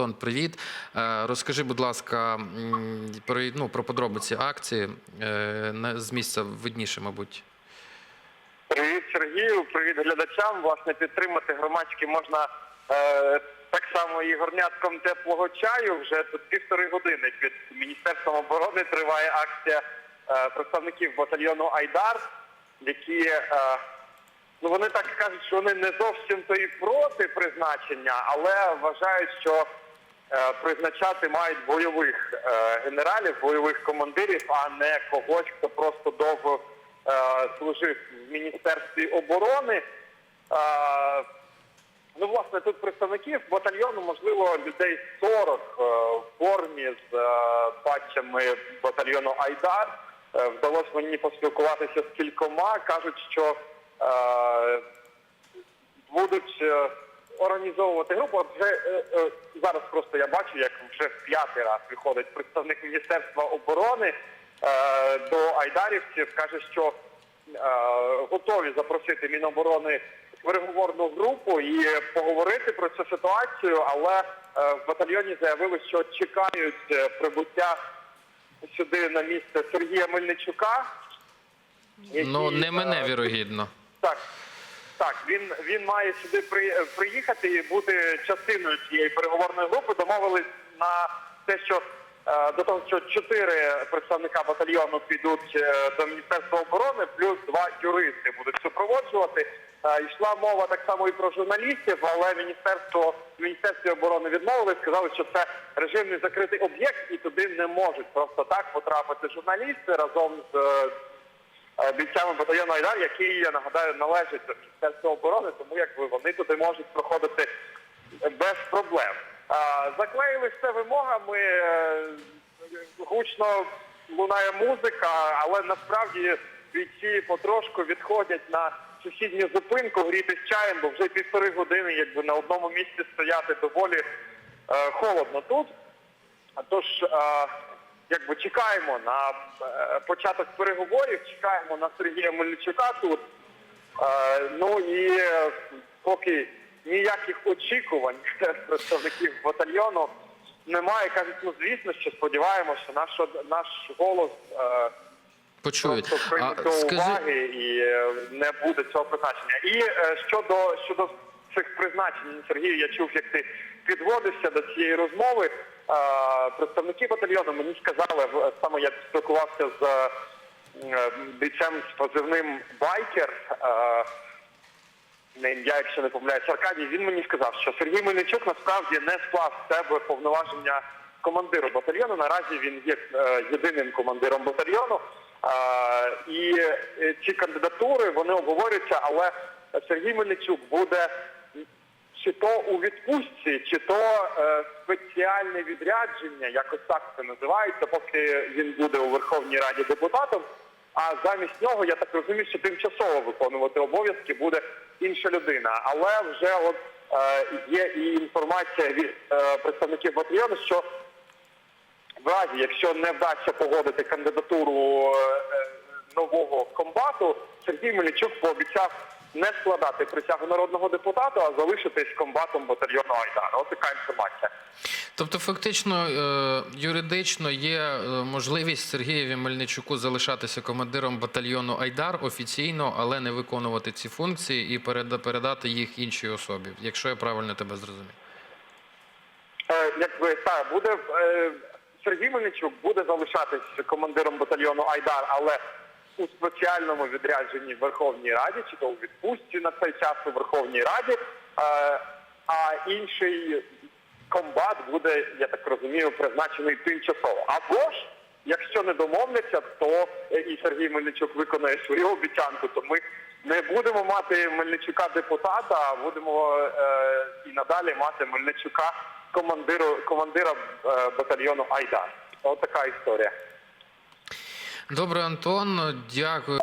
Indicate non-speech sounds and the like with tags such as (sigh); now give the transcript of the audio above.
Антон, привіт. Е, Розкажи, будь ласка, про, ну, про подробиці акції е, з місця видніше, мабуть. Привіт, Сергію, привіт глядачам. Власне, підтримати громадські можна е, так само і горнятком теплого чаю. Вже тут півтори години під Міністерством оборони триває акція е, представників батальйону Айдар, які е, ну вони так кажуть, що вони не зовсім то і проти призначення, але вважають, що призначати мають бойових е, генералів, бойових командирів, а не когось, хто просто довго е, служив в Міністерстві оборони. Е, Ну, власне, тут представників батальйону, можливо, людей 40 е, в формі з е, патчами батальйону Айдар. Е, Вдалося мені поспілкуватися з кількома. Кажуть, що е, будуть е, організовувати групу. Вже е, е, зараз просто я бачу, як вже в п'ятий раз приходить представник Міністерства оборони е, до айдарівців, каже, що е, готові запросити Міноборони переговорну групу і поговорити про цю ситуацію, але е, в батальйоні заявили, що чекають прибуття сюди на місце Сергія Мельничука. Ну, не мене, вірогідно. так, так, він, він має сюди при, приїхати і бути частиною цієї переговорної групи. Домовились на те, що е, до того, що чотири представника батальйону підуть е, до Міністерства оборони, плюс два юристи будуть супроводжувати. Е, йшла мова так само і про журналістів, але міністерство міністерстві оборони відмовили, сказали, що це режимний закритий об'єкт, і туди не можуть просто так потрапити журналісти разом з. е, бійцями батальйону Айдар, який, я нагадаю, належить до Міністерства оборони, тому якби вони туди можуть проходити без проблем. Заклеїли все вимогами, е, гучно лунає музика, але насправді бійці потрошку відходять на сусідню зупинку гріти з чаєм, бо вже півтори години якби на одному місці стояти доволі е, холодно тут. Тож, якби чекаємо на е, початок переговорів, чекаємо на Сергія Мельничука тут. Е, ну і е, поки ніяких очікувань (laughs) представників батальйону немає. Кажуть, ну звісно, що сподіваємося, що наш, наш голос Почують. до уваги і не буде цього призначення. І щодо щодо цих призначень, Сергію, я чув, як ти підводився до цієї розмови. Представники батальйону мені сказали, саме я спілкувався з е, бійцем з позивним Байкер. ім'я, якщо не помиляюсь, Аркадій, він мені сказав, що Сергій Мельничук насправді не склав в себе повноваження командиру батальйону. Наразі він є е, єдиним командиром батальйону. І е, ці кандидатури вони обговорюються, але Сергій Мельничук буде чи то у відпустці, чи то е, спеціальне відрядження, якось так це називається, поки він буде у Верховній Раді депутатом. А замість нього, я так розумію, що тимчасово виконувати обов'язки буде інша людина. Але вже от е, є і інформація від е, представників батальйону, що в разі, якщо не вдасться погодити кандидатуру е, е, нового комбату, Сергій Мельничук пообіцяв не складати присягу народного депутата, а залишитись комбатом батальйону Айдар. Ось така інформація. Тобто, фактично, е, юридично є е, можливість Сергієві Мельничуку залишатися командиром батальйону Айдар офіційно, але не виконувати ці функції і передати їх іншій особі, якщо я правильно тебе зрозумів. Е, якби так, буде Сергій Мельничук буде залишатись командиром батальйону Айдар, але у спеціальному відрядженні в Верховній Раді, чи то у відпустці на цей час у Верховній Раді. Е, а інший комбат буде, я так розумію, призначений тимчасово. Або ж, якщо не домовляться, то е, і Сергій Мельничук виконає свою обіцянку, то ми не будемо мати Мельничука депутата, а будемо е, і надалі мати Мельничука командиру, командира е, батальйону Айдар. Ось така історія. Добре, Антон, дякую.